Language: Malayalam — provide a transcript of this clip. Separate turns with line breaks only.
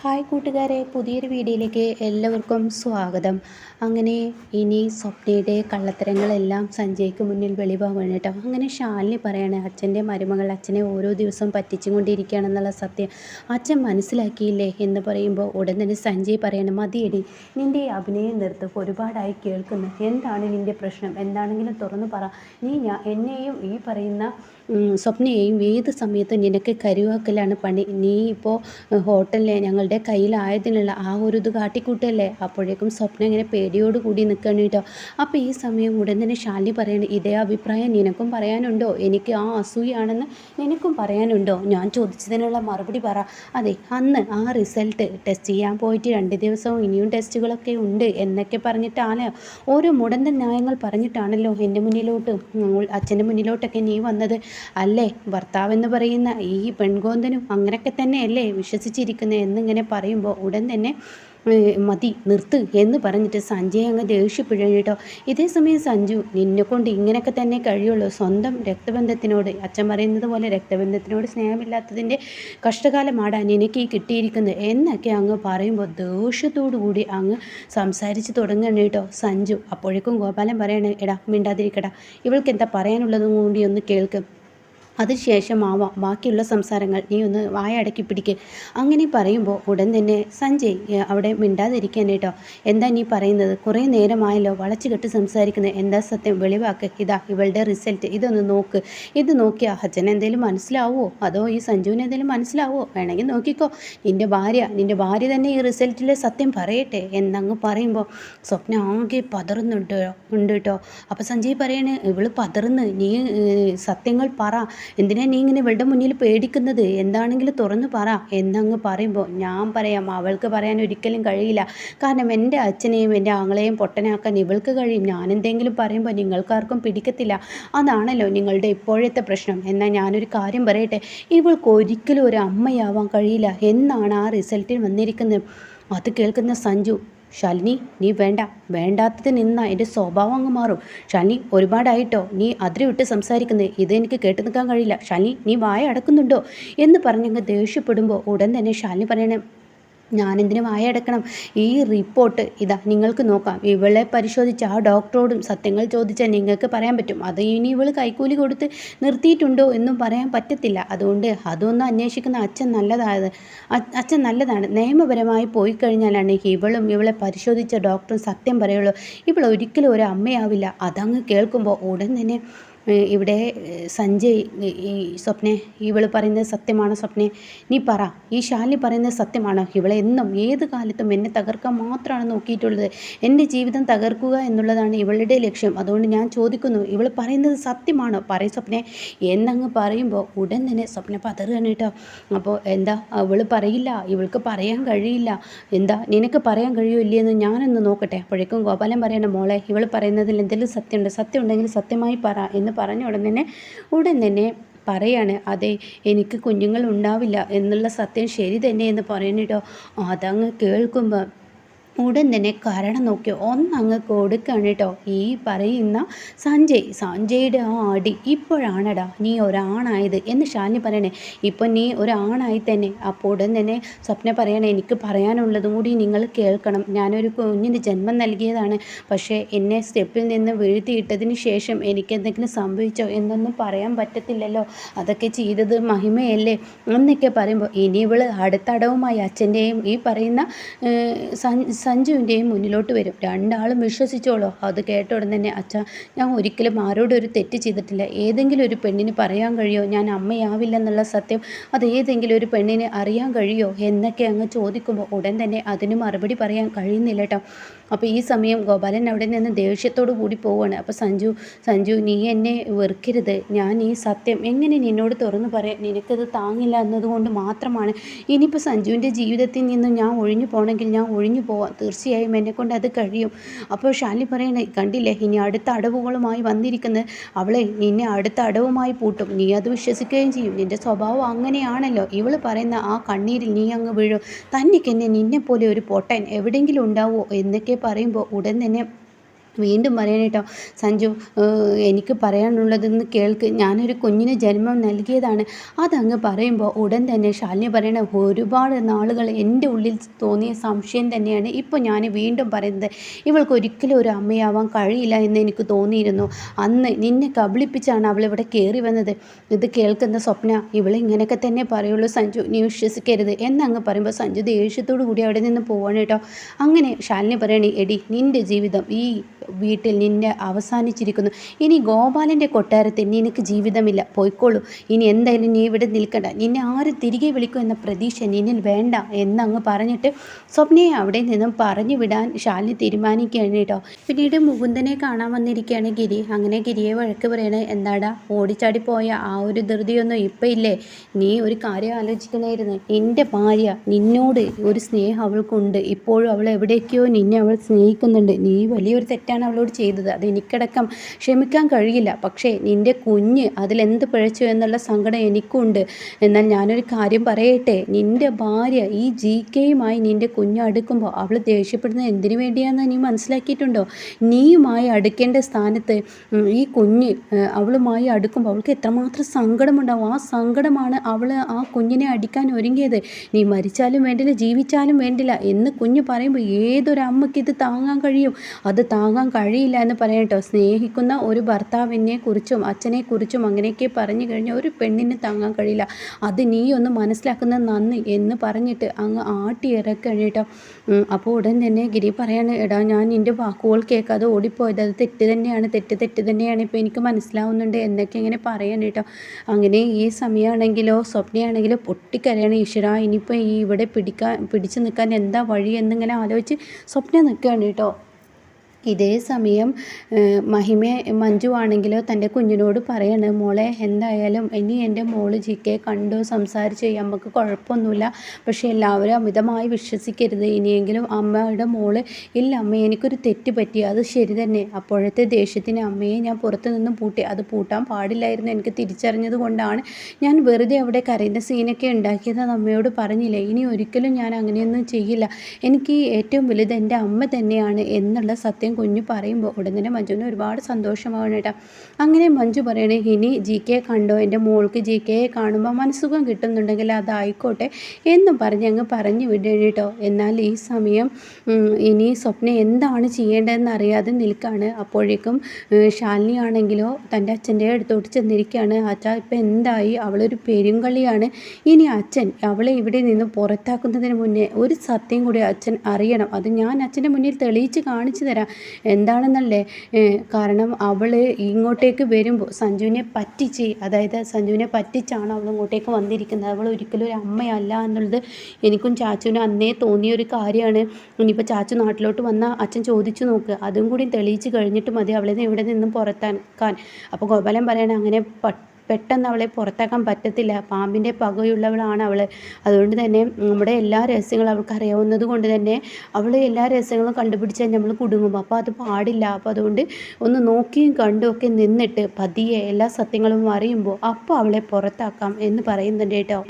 ഹായ് കൂട്ടുകാരെ പുതിയൊരു വീഡിയോയിലേക്ക് എല്ലാവർക്കും സ്വാഗതം. അങ്ങനെ ഇനി സ്വപ്നയുടെ കള്ളത്തരങ്ങളെല്ലാം സഞ്ജയ്ക്ക് മുന്നിൽ വെളിവാകും കേട്ടോ. അങ്ങനെ ഷാലിനി പറയാണ് അച്ഛന്റെ മരുമകൾ അച്ഛനെ ഓരോ ദിവസവും പറ്റിച്ചുകൊണ്ടിരിക്കുകയാണെന്നുള്ള സത്യം അച്ഛൻ മനസ്സിലാക്കിയില്ലേ എന്ന് പറയുമ്പോൾ ഉടൻ തന്നെ സഞ്ജയ് പറയാണ് മതിയടി നിന്റെ അഭിനയം നിർത്തു ഒരുപാടായി കേൾക്കുന്നു. എന്താണ് നിന്റെ പ്രശ്നം? എന്താണെങ്കിലും തുറന്നു പറ. നീ ഞാൻ എന്നെയും ഈ പറയുന്ന സ്വപ്നയെയും ഏത് സമയത്തും നിനക്ക് കരുവാക്കലാണ് പണി. നീ ഇപ്പോൾ ഹോട്ടലിലെ ഞങ്ങളുടെ കയ്യിലായതിനുള്ള ആ ഒരു ഇത് കാട്ടിക്കൂട്ടല്ലേ? അപ്പോഴേക്കും സ്വപ്ന ഇങ്ങനെ പേടിയോട് കൂടി നിൽക്കണം കേട്ടോ. അപ്പോൾ ഈ സമയം ഉടൻ തന്നെ ശാലിനി പറയണം ഇതേ അഭിപ്രായം നിനക്കും പറയാനുണ്ടോ? എനിക്ക് ആ അസൂയാണെന്ന് നിനക്കും പറയാനുണ്ടോ? ഞാൻ ചോദിച്ചതിനുള്ള മറുപടി പറ. അതെ അന്ന് ആ റിസൾട്ട് ടെസ്റ്റ് ചെയ്യാൻ പോയിട്ട് രണ്ട് ദിവസവും ഇനിയും ടെസ്റ്റുകളൊക്കെ ഉണ്ട് എന്നൊക്കെ പറഞ്ഞിട്ടാണ് ഓരോ മുടന്ത ന്യായങ്ങൾ പറഞ്ഞിട്ടാണല്ലോ എന്റെ മുന്നിലോട്ട്. അച്ഛന്റെ മുന്നിലോട്ടൊക്കെ നീ വന്നത്. അല്ലേ? ഭർത്താവെന്ന് പറയുന്ന ഈ പെൺകോന്തനും അങ്ങനെയൊക്കെ തന്നെയല്ലേ വിശ്വസിച്ചിരിക്കുന്നത് എന്നിങ്ങനെ പറയുമ്പോൾ ഉടൻ തന്നെ മതി നിർത്ത് എന്ന് പറഞ്ഞിട്ട് സഞ്ജയ് അങ്ങ് ദേഷ്യപ്പെടുകയാണ് കേട്ടോ. ഇതേ സമയം സഞ്ജു നിന്നെക്കൊണ്ട് ഇങ്ങനെയൊക്കെ തന്നെ കഴിയുള്ളൂ. സ്വന്തം രക്തബന്ധത്തിനോട് അച്ഛൻ പറയുന്നത് പോലെ രക്തബന്ധത്തിനോട് സ്നേഹമില്ലാത്തതിന്റെ കഷ്ടകാലമാടാൻ എനിക്ക് ഈ കിട്ടിയിരിക്കുന്നത് എന്നൊക്കെ അങ്ങ് പറയുമ്പോൾ ദേഷ്യത്തോടു കൂടി അങ്ങ് സംസാരിച്ച് തുടങ്ങുകയാണ് കേട്ടോ സഞ്ജു. അപ്പോഴേക്കും ഗോപാലൻ പറയണേ എടാ മിണ്ടാതിരിക്കടാ. ഇവൾക്ക് എന്താ പറയാനുള്ളതും കൂടി ഒന്ന് കേൾക്കും. അതിനുശേഷമാവാം. ബാക്കിയുള്ള സംസാരങ്ങൾ നീ ഒന്ന് വായ അടക്കി പിടിക്ക്. അങ്ങനെ പറയുമ്പോൾ ഉടൻ തന്നെ സഞ്ജയ് അവിടെ മിണ്ടാതിരിക്കാൻ കേട്ടോ. എന്താ നീ പറയുന്നത്? കുറേ നേരമായല്ലോ വളച്ചു കെട്ട് സംസാരിക്കുന്നത് എന്താ സത്യം? വെളിവാക്ക്. ഇതാ ഇവളുടെ റിസൾട്ട്. ഇതൊന്ന് നോക്ക്. ഇത് നോക്കിയാ അച്ഛൻ എന്തെങ്കിലും മനസ്സിലാവോ? അതോ ഈ സഞ്ജുവിന് എന്തെങ്കിലും മനസ്സിലാവോ? വേണമെങ്കിൽ നോക്കിക്കോ. നിന്റെ ഭാര്യ നിന്റെ ഭാര്യ തന്നെ ഈ റിസൾട്ടിലെ സത്യം പറയട്ടെ. എന്നങ്ങ് പറയുമ്പോൾ സ്വപ്നം ആകെ പതറുന്നുണ്ട് ഉണ്ട് കേട്ടോ. അപ്പോൾ സഞ്ജയ് പറയണേ ഇവൾ പതറുന്ന്. നീ സത്യങ്ങൾ പറ. എന്തിനാ നീ ഇങ്ങനെ ഇവളുടെ മുന്നിൽ പേടിക്കുന്നത്? എന്താണെങ്കിലും തുറന്നു പറ. എന്നങ്ങ് പറയുമ്പോൾ ഞാൻ പറയാം. അവൾക്ക് പറയാൻ ഒരിക്കലും കഴിയില്ല. കാരണം എന്റെ അച്ഛനെയും എന്റെ ആങ്ങളെയും പൊട്ടനാക്കാൻ ഇവൾക്ക് കഴിയും. ഞാൻ എന്തെങ്കിലും പറയുമ്പോൾ നിങ്ങൾക്കാർക്കും പിടിക്കത്തില്ല. അതാണല്ലോ നിങ്ങളുടെ ഇപ്പോഴത്തെ പ്രശ്നം. എന്നാൽ ഞാനൊരു കാര്യം പറയട്ടെ. ഇവൾക്ക് ഒരിക്കലും ഒരു അമ്മയാവാൻ കഴിയില്ല. എന്നാണ് ആ റിസൾട്ടിൽ വന്നിരിക്കുന്നത്. അത് കേൾക്കുന്ന സഞ്ജു ശാലിനി നീ വേണ്ട. വേണ്ടാത്തത് നിന്ന എന്റെ സ്വഭാവം അങ്ങ് മാറും. ശാലിനി ഒരുപാടായിട്ടോ? നീ അതിരി വിട്ട് സംസാരിക്കുന്നത് ഇത് എനിക്ക് കേട്ടു നിൽക്കാൻ കഴിയില്ല. ശാലിനി നീ വായ അടക്കുന്നുണ്ടോ? എന്ന് പറഞ്ഞങ്ങ് ദേഷ്യപ്പെടുമ്പോൾ ഉടൻ തന്നെ ശാലിനി പറയണേ ഞാനെന്തിനു വായടക്കണം? ഈ റിപ്പോർട്ട് ഇതാ നിങ്ങൾക്ക് നോക്കാം. ഇവളെ പരിശോധിച്ച് ആ ഡോക്ടറോടും സത്യങ്ങൾ ചോദിച്ചാൽ നിങ്ങൾക്ക് പറയാൻ പറ്റും. അത് ഇനി ഇവൾ കൈക്കൂലി കൊടുത്ത് നിർത്തിയിട്ടുണ്ടോ എന്നും പറയാൻ പറ്റത്തില്ല. അതുകൊണ്ട് അതൊന്നും അന്വേഷിക്കുന്ന അച്ഛൻ നല്ലതാണ് അച്ഛൻ നല്ലതാണ്. നിയമപരമായി പോയി കഴിഞ്ഞാലാണ് ഇവളും ഇവളെ പരിശോധിച്ച ഡോക്ടറും സത്യം പറയുള്ളൂ. ഇവൾ ഒരിക്കലും ഒരു അമ്മയാവില്ല. അതങ്ങ് കേൾക്കുമ്പോൾ ഉടൻ തന്നെ ഇവിടെ സഞ്ജയ് ഈ സ്വപ്നെ ഇവൾ പറയുന്നത് സത്യമാണ് സ്വപ്നെ. നീ പറ ഈ ശാലി പറയുന്നത് സത്യമാണ്. ഇവളെ എന്നും ഏത് കാലത്തും എന്നെ തകർക്കാൻ മാത്രമാണ് നോക്കിയിട്ടുള്ളത്. എന്റെ ജീവിതം തകർക്കുക എന്നുള്ളതാണ് ഇവളുടെ ലക്ഷ്യം. അതുകൊണ്ട് ഞാൻ ചോദിക്കുന്നു ഇവൾ പറയുന്നത് സത്യമാണോ? പറയും സ്വപ്നെ. എന്നങ്ങ് പറയുമ്പോൾ ഉടൻ തന്നെ സ്വപ്ന പതറുകയാണ് കേട്ടോ. അപ്പോൾ എന്താ അവൾ പറയില്ല ഇവൾക്ക് പറയാൻ കഴിയില്ല. എന്താ നിനക്ക് പറയാൻ കഴിയോ ഇല്ലയെന്ന് ഞാനൊന്ന് നോക്കട്ടെ. അപ്പോഴേക്കും ഗോപാലൻ പറയണം മോളെ ഇവൾ പറയുന്നതിൽ എന്തെങ്കിലും സത്യമുണ്ട്. സത്യം ഉണ്ടെങ്കിൽ സത്യമായി പറ എന്ന് പറഞ്ഞ ഉടൻ തന്നെ ഉടൻ തന്നെ പറയാണ് അതെ എനിക്ക് കുഞ്ഞുങ്ങൾ ഉണ്ടാവില്ല എന്നുള്ള സത്യം ശരി തന്നെ എന്ന് പറയുന്നിട്ടോ അതങ്ങ് കേൾക്കുമ്പോൾ ഉടൻ തന്നെ കരണം നോക്കി. ഒന്നങ്ങ് കൊടുക്കാണ് കേട്ടോ ഈ പറയുന്ന സഞ്ജയ് സഞ്ജയുടെ ആ അടി ഇപ്പോഴാണടാ നീ ഒരാണായത് എന്ന് ഷാനി പറയണേ. ഇപ്പം നീ ഒരാണായി തന്നെ. അപ്പോൾ ഉടൻ തന്നെ സ്വപ്ന പറയണേ എനിക്ക് പറയാനുള്ളതും കൂടി നിങ്ങൾ കേൾക്കണം. ഞാനൊരു കുഞ്ഞിന് ജന്മം നൽകിയതാണ്. പക്ഷേ എന്നെ സ്റ്റെപ്പിൽ നിന്ന് വീഴ്ത്തിയിട്ടതിന് ശേഷം എനിക്ക് എന്തെങ്കിലും സംഭവിച്ചോ എന്നൊന്നും പറയാൻ പറ്റത്തില്ലല്ലോ. അതൊക്കെ ചെയ്തത് മഹിമയല്ലേ? എന്നൊക്കെ പറയുമ്പോൾ ഇനി ഇവൾ അടുത്തടവുമായി അച്ഛന്റെയും ഈ പറയുന്ന സഞ്ജുവിന്റെയും മുന്നിലോട്ട് വരും. രണ്ടാളും വിശ്വസിച്ചോളോ. അത് കേട്ട ഉടൻ തന്നെ അച്ഛ ഞാൻ ഒരിക്കലും ആരോടും ഒരു തെറ്റ് ചെയ്തിട്ടില്ല. ഏതെങ്കിലും ഒരു പെണ്ണിന് പറയാൻ കഴിയോ? ഞാൻ അമ്മയാവില്ലെന്നുള്ള സത്യം അത് ഏതെങ്കിലും ഒരു പെണ്ണിന് അറിയാൻ കഴിയോ? എന്നൊക്കെ അങ്ങ് ചോദിക്കുമ്പോൾ ഉടൻ തന്നെ അതിന് മറുപടി പറയാൻ കഴിയുന്നില്ല കേട്ടോ അപ്പോൾ ഈ സമയം ഗോപാലൻ അവിടെ നിന്ന് ദേഷ്യത്തോടു കൂടി പോവുകയാണ് അപ്പോൾ സഞ്ജു സഞ്ജു നീ എന്നെ വെറുക്കരുത്. ഞാൻ ഈ സത്യം എങ്ങനെ നിന്നോട് തുറന്നു പറയാം? നിനക്കത് താങ്ങില്ല എന്നതുകൊണ്ട് മാത്രമാണ്. ഇനിയിപ്പോൾ സഞ്ജുവിന്റെ ജീവിതത്തിൽ നിന്ന് ഞാൻ ഒഴിഞ്ഞു പോകണമെങ്കിൽ ഞാൻ ഒഴിഞ്ഞു പോവാം. തീർച്ചയായും എന്നെക്കൊണ്ട് അത് കഴിയും. അപ്പോൾ ഷാലി പറയണേ കണ്ടില്ലേ ഇനി അടുത്ത അടവുകളുമായി വന്നിരിക്കുന്നത് അവളെ നിന്നെ അടുത്ത അടവുമായി പൂട്ടും. നീ അത് വിശ്വസിക്കുകയും ചെയ്യും. നിന്റെ സ്വഭാവം അങ്ങനെയാണല്ലോ. ഇവൾ പറയുന്ന ആ കണ്ണീരിൽ നീ അങ്ങ് വീഴും. തന്നിക്കെന്നെ നിന്നെപ്പോലെ ഒരു പൊട്ടൻ എവിടെയെങ്കിലും ഉണ്ടാവുമോ എന്നൊക്കെ പറയുമ്പോൾ ഉടൻ തന്നെ വീണ്ടും പറയണം കേട്ടോ സഞ്ജു എനിക്ക് പറയാനുള്ളതെന്ന് കേൾക്ക്. ഞാനൊരു കുഞ്ഞിന് ജന്മം നൽകിയതാണ്. അതങ്ങ് പറയുമ്പോൾ ഉടൻ തന്നെ ശാലിനി പറയണ ഒരുപാട് നാളുകൾ എന്റെ ഉള്ളിൽ തോന്നിയ സംശയം തന്നെയാണ് ഇപ്പോൾ ഞാൻ വീണ്ടും പറയുന്നത്. ഇവൾക്ക് ഒരിക്കലും ഒരു അമ്മയാവാൻ കഴിയില്ല എന്ന് എനിക്ക് തോന്നിയിരുന്നു. അന്ന് നിന്നെ കബളിപ്പിച്ചാണ് അവളിവിടെ കയറി വന്നത്. ഇത് കേൾക്കുന്ന സ്വപ്ന ഇവൾ ഇങ്ങനെയൊക്കെ തന്നെ പറയുള്ളൂ സഞ്ജു നീ വിശ്വസിക്കരുത്. എന്നങ്ങ് പറയുമ്പോൾ സഞ്ജു ദേഷ്യത്തോടു കൂടി അവിടെ നിന്ന് പോവാണ് കേട്ടോ. അങ്ങനെ ശാലിനി പറയണേ എടി നിന്റെ ജീവിതം ഈ വീട്ടിൽ നിന്നെ അവസാനിച്ചിരിക്കുന്നു. ഇനി ഗോപാലന്റെ കൊട്ടാരത്തിൽ നിനക്ക് ജീവിതമില്ല. പോയിക്കോളൂ. ഇനി എന്തായാലും നീ ഇവിടെ നിൽക്കണ്ട. നിന്നെ ആര് തിരികെ വിളിക്കും എന്ന പ്രതീക്ഷ നിന്നിൽ വേണ്ട എന്നങ്ങ് പറഞ്ഞിട്ട് സ്വപ്നയെ അവിടെ നിന്നും പറഞ്ഞു വിടാൻ ശാലിനി തീരുമാനിക്കുകയാണ് കേട്ടോ. പിന്നീട് മുകുന്ദനെ കാണാൻ വന്നിരിക്കുകയാണ് ഗിരി. അങ്ങനെ ഗിരിയെ വഴക്ക് പറയണേ എന്താടാ ഓടിച്ചാടി പോയ ആ ഒരു ധൃതിയൊന്നും ഇപ്പം ഇല്ലേ? നീ ഒരു കാര്യം ആലോചിക്കണമായിരുന്നു എന്റെ ഭാര്യ നിന്നോട് ഒരു സ്നേഹം അവൾക്കുണ്ട്. ഇപ്പോഴും അവൾ എവിടേക്കോ നിന്നെ അവൾ സ്നേഹിക്കുന്നുണ്ട്. നീ വലിയൊരു തെറ്റാണ് അവളോട് ചെയ്തത്. അത് എനിക്കടക്കം ക്ഷമിക്കാൻ കഴിയില്ല. പക്ഷേ നിന്റെ കുഞ്ഞ് അതിലെന്ത് പിഴച്ചു എന്നുള്ള സങ്കടം എനിക്കുണ്ട്. എന്നാൽ ഞാനൊരു കാര്യം പറയട്ടെ. നിന്റെ ഭാര്യ ഈ ജി കെയുമായി നിന്റെ കുഞ്ഞ് അടുക്കുമ്പോൾ അവൾ ദേഷ്യപ്പെടുന്നത് എന്തിനു വേണ്ടിയാണെന്ന് നീ മനസ്സിലാക്കിയിട്ടുണ്ടോ? നീയുമായി അടുക്കേണ്ട സ്ഥാനത്ത് ഈ കുഞ്ഞ് അവളുമായി അടുക്കുമ്പോൾ അവൾക്ക് എത്രമാത്രം സങ്കടമുണ്ടാവും? ആ സങ്കടമാണ് അവൾ ആ കുഞ്ഞിനെ അടിക്കാൻ ഒരുങ്ങിയത്. നീ മരിച്ചാലും വേണ്ടില്ല ജീവിച്ചാലും വേണ്ടില്ല എന്ന് കുഞ്ഞ് പറയുമ്പോൾ ഏതൊരു അമ്മയ്ക്ക് ഇത് താങ്ങാൻ കഴിയും? അത് താങ്ങാൻ കഴിയില്ല എന്ന് പറയട്ടോ സ്നേഹിക്കുന്ന ഒരു ഭർത്താവിനെ കുറിച്ചും അച്ഛനെ കുറിച്ചും അങ്ങനെയൊക്കെ പറഞ്ഞു കഴിഞ്ഞാൽ ഒരു പെണ്ണിന് താങ്ങാൻ കഴിയില്ല. അത് നീ ഒന്ന് മനസ്സിലാക്കുന്ന നന്ദി എന്ന് പറഞ്ഞിട്ട് അങ്ങ് ആട്ടി ഇറക്കണം കേട്ടോ അപ്പോൾ ഉടൻ തന്നെ ഗിരി പറയാണ് എടാ ഞാൻ നിന്റെ വാക്കുകൾ കേൾക്കാതെ ഓടിപ്പോയത് അത് തെറ്റ് തന്നെയാണ് തെറ്റ് തെറ്റ് തന്നെയാണ്. ഇപ്പോൾ എനിക്ക് മനസ്സിലാവുന്നുണ്ട് എന്നൊക്കെ ഇങ്ങനെ പറയാൻ കേട്ടോ. അങ്ങനെ ഈ സമയമാണെങ്കിലോ സ്വപ്നയാണെങ്കിലോ പൊട്ടിക്കരയാണ്. ഈശ്വര ഇനിയിപ്പോൾ ഈ ഇവിടെ പിടിക്കാൻ പിടിച്ചു നിൽക്കാൻ എന്താ വഴി? എന്നിങ്ങനെ ആലോചിച്ച് സ്വപ്നം നിൽക്കുകയാണ് കേട്ടോ. ഇതേ സമയം മഹിമ മഞ്ജു ആണെങ്കിലോ തന്റെ കുഞ്ഞിനോട് പറയാണ് മോളെ എന്തായാലും ഇനി എന്റെ മോൾ ജി കെ കണ്ടു സംസാരിച്ച് നമുക്ക് കുഴപ്പമൊന്നുമില്ല. പക്ഷേ എല്ലാവരും അമിതമായി വിശ്വസിക്കരുത്. ഇനിയെങ്കിലും അമ്മയുടെ മോൾ ഇല്ല അമ്മ എനിക്കൊരു തെറ്റ് പറ്റി അത് ശരി തന്നെ. അപ്പോഴത്തെ ദേഷ്യത്തിന് അമ്മയെ ഞാൻ പുറത്തു നിന്നും പൂട്ടി. അത് പൂട്ടാൻ പാടില്ലായിരുന്നു എനിക്ക് തിരിച്ചറിഞ്ഞത് കൊണ്ടാണ് ഞാൻ വെറുതെ അവിടെ കരയുന്ന സീനൊക്കെ ഉണ്ടാക്കിയത് അത് അമ്മയോട് പറഞ്ഞില്ല. ഇനി ഒരിക്കലും ഞാൻ അങ്ങനെയൊന്നും ചെയ്യില്ല. എനിക്ക് ഏറ്റവും വലുത് എന്റെ അമ്മ തന്നെയാണ് എന്നുള്ള സത്യം കുഞ്ഞു പറയുമ്പോൾ ഉടൻ തന്നെ മഞ്ജുവിന് ഒരുപാട് സന്തോഷമാവണം കേട്ടോ. അങ്ങനെ മഞ്ജു പറയണേ ഇനി ജി കെ കണ്ടോ? എന്റെ മോൾക്ക് ജി കെയെ കാണുമ്പോൾ മനസ്സുഖം കിട്ടുന്നുണ്ടെങ്കിൽ അതായിക്കോട്ടെ എന്നും പറഞ്ഞ് അങ്ങ് പറഞ്ഞു വിടണം കേട്ടോ. എന്നാൽ ഈ സമയം ഇനി സ്വപ്ന എന്താണ് ചെയ്യേണ്ടതെന്ന് അറിയാതെ നിൽക്കുകയാണ്. അപ്പോഴേക്കും ശാലിനി ആണെങ്കിലോ തന്റെ അച്ഛന്റെ അടുത്തോട്ട് ചെന്നിരിക്കുകയാണ്. അച്ഛാ ഇപ്പം എന്തായി? അവളൊരു പെരുങ്കളിയാണ്. ഇനി അച്ഛൻ അവളെ ഇവിടെ നിന്ന് പുറത്താക്കുന്നതിന് മുന്നേ ഒരു സത്യം കൂടി അച്ഛൻ അറിയണം. അത് ഞാൻ അച്ഛന്റെ മുന്നിൽ തെളിയിച്ച് കാണിച്ചു തരാം. എന്താണെന്നല്ലേ? കാരണം അവൾ ഇങ്ങോട്ടേക്ക് വരുമ്പോൾ സഞ്ജുവിനെ പറ്റിച്ച് അതായത് സഞ്ജുവിനെ പറ്റിച്ചാണ് അവൾ ഇങ്ങോട്ടേക്ക് വന്നിരിക്കുന്നത്. അവൾ ഒരിക്കലും ഒരു അമ്മയല്ല എന്നുള്ളത് എനിക്കും ചാച്ചുവിനും അന്നേ തോന്നിയ ഒരു കാര്യമാണ്. ഇനിയിപ്പോൾ ചാച്ചു നാട്ടിലോട്ട് വന്നാൽ അച്ഛൻ ചോദിച്ചു നോക്ക്. അതും കൂടി തെളിയിച്ച് കഴിഞ്ഞിട്ട് മതി അവളെ ഇവിടെ നിന്നും പുറത്താക്കാൻ. അപ്പോൾ ഗോപാലൻ പറയണ അങ്ങനെ പെട്ടെന്ന് അവളെ പുറത്താക്കാൻ പറ്റത്തില്ല. പാമ്പിന്റെ പകയുള്ളവളാണ് അവൾ അതുകൊണ്ട് തന്നെ നമ്മുടെ എല്ലാ രഹസ്യങ്ങളും അവൾക്ക് അറിയാവുന്നത് കൊണ്ട് തന്നെ അവൾ എല്ലാ രഹസ്യങ്ങളും കണ്ടുപിടിച്ചാൽ നമ്മൾ കുടുങ്ങും. അപ്പോൾ അത് പാടില്ല. അപ്പോൾ അതുകൊണ്ട് ഒന്ന് നോക്കിയും കണ്ടും ഒക്കെ നിന്നിട്ട് പതിയെ എല്ലാ സത്യങ്ങളും അറിയുമ്പോൾ അപ്പോൾ അവളെ പുറത്താക്കാം എന്ന് പറയുന്നുണ്ട് കേട്ടോ.